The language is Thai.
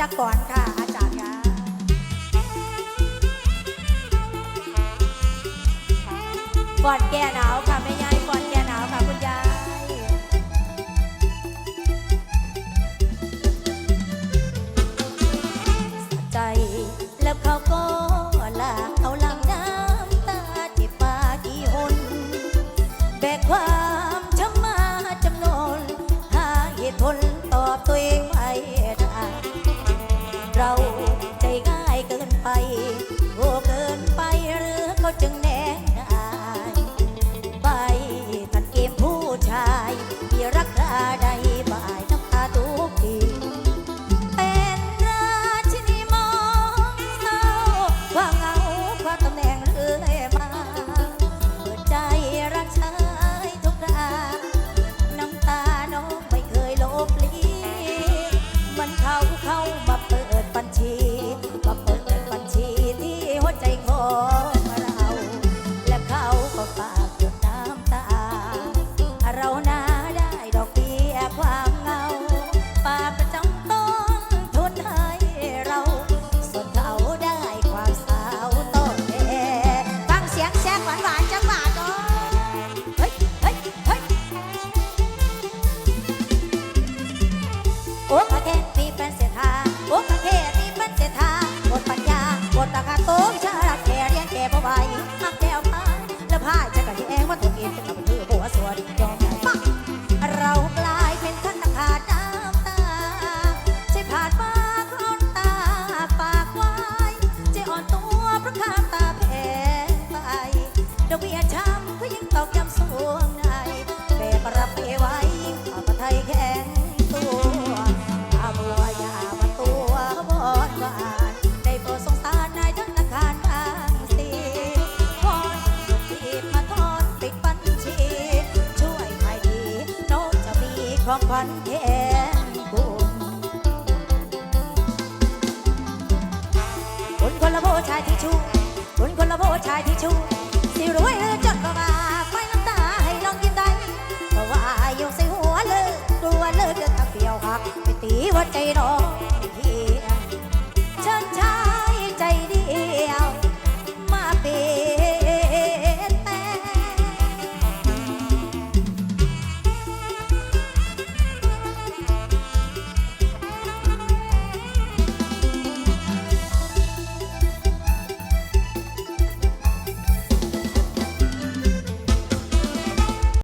จักก่อนค่ะ อาจารย์คะก่อนแก่หนาวค่ะแม่ยายก่อนแก่หนาวค่ะคุณยายใจแล้วเขาก็ลาเขาลังน้ำตาที่ปากี่หนแบกความช้ำมาจำนวนหาเหตุผลตอบตัวเอง ไปโอ้เกินไปหรือเขาจึง Ủa? Ok พร้อมพันแขนบุคนคนละโบชายที่ชูคนคนละโบชายที่ชูสิรวยหรือจนก็มาไม่น้ำตาให้ลองกินได้เพราะว่าโยกใส่หัวเลิกกลัวเลิกจะทำเดียวหักไปตีวัดใจน้อง